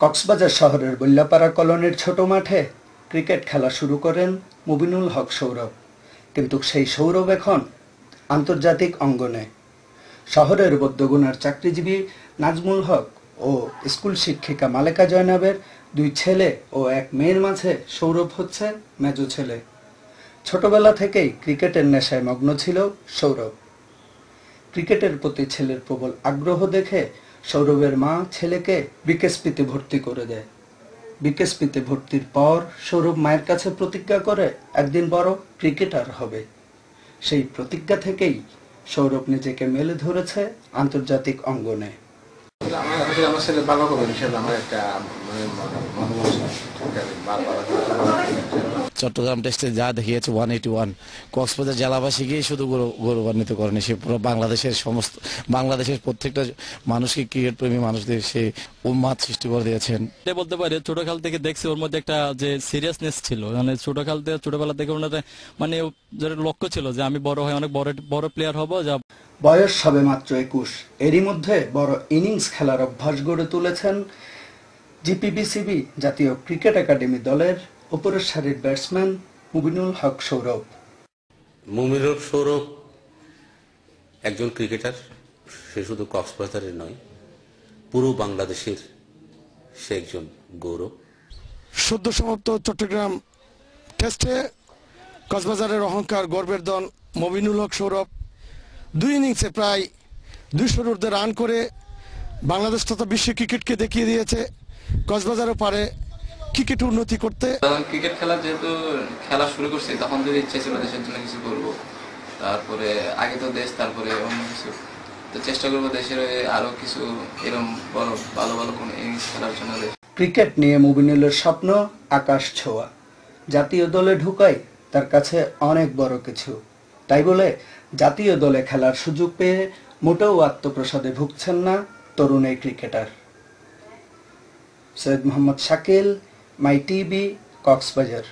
কক্সবাজার শহরের বল্যাপাড়া কলোনির ছোট মাঠে ক্রিকেট খেলা শুরু করেন মুবিনুল হক সৌরভ। কিন্তু সেই সৌরভ এখন আন্তর্জাতিক অঙ্গনে। শহরের বদ্যগুনার চাকরিজীবী নাজমুল হক ও স্কুল শিক্ষিকা মালেকা জয়নাবের দুই ছেলে ও এক মেয়ের মাঝে সৌরভ হচ্ছে মেজো ছেলে। ছোটবেলা থেকেই ক্রিকেটের নেশায় মগ্ন ছিল সৌরভ। ক্রিকেটের প্রতি ছেলের প্রবল আগ্রহ দেখে সৌরভের মা ছেলেকে বিকেএসপিতে ভর্তি করে দেয়। বিকেএসপিতে ভর্তির পর সৌরভ মায়ের কাছে প্রতিজ্ঞা করে, একদিন বড় ক্রিকেটার হবে। সেই প্রতিজ্ঞা থেকেই সৌরভ নিজেকে মেলে ধরেছে আন্তর্জাতিক অঙ্গনে। আমার আসলে আমার ছেলে ভালো করবে ইনশাল্লাহ আমার একটা মানে চট্টগ্রাম টেস্টে যা দেখিয়েছে ওয়ান এইটি ওয়ান কক্সবাজার জেলাবাসীকেই শুধু গৌরব- গৌরবান্বিত করেনি সে পুরো বাংলাদেশের সমস্ত বাংলাদেশের প্রত্যেকটা মানুষকে ক্রিকেট প্রেমী মানুষদের সে উন্মাদ সৃষ্টি করে দিয়েছেন। বলতে পারি ছোটকাল থেকে দেখছি ওর মধ্যে একটা যে সিরিয়াসনেস ছিল। মানে ছোটকাল থেকে ছোটবেলা থেকে ওনার মানে লক্ষ্য ছিল যে আমি বড় হয়ে অনেক বড় বড় প্লেয়ার হব যা বয়স সবে মাত্র একুশ। এরই মধ্যে বড় ইনিংস খেলার অভ্যাস গড়ে তুলেছেন জিপিবিসিবি জাতীয় ক্রিকেট একাডেমি দলের উপরের সারির ব্যাটসম্যান মুবিনুল হক সৌরভ। মুমিনুর সৌরভ একজন ক্রিকেটার সে শুধু কক্সবাজারের নয় পুরো বাংলাদেশের সে একজন গৌরব। সদ্য সমাপ্ত চট্টগ্রাম টেস্টে কক্সবাজারের অহংকার গর্বের দল মবিনুল হক সৌরভ। দুই ইনিংসে প্রায় দুইশোর ঊর্ধ্বে রান করে বাংলাদেশ তথা বিশ্ব ক্রিকেটকে দেখিয়ে দিয়েছে। কক্সবাজারও পারে ক্রিকেট উন্নতি করতে। ক্রিকেট খেলা যেহেতু খেলা শুরু করছি তখন যদি ইচ্ছে ছিল দেশের জন্য কিছু করব। তারপরে আগে তো দেশ তারপরে অন্য কিছু। তো চেষ্টা করব দেশের আরও কিছু এরকম বড় ভালো ভালো কোনো ইনিংস খেলার জন্য ক্রিকেট নিয়ে মুবিনুলের স্বপ্ন আকাশ ছোঁয়া। জাতীয় দলে ঢুকাই তার কাছে অনেক বড় কিছু। তাই বলে জাতীয় দলে খেলার সুযোগ পেয়ে মোটেও আত্মপ্রসাদে ভুগছেন না তরুণ এই cricketer. Syed Mohammad Shakil, my TV, Cox's Bazar.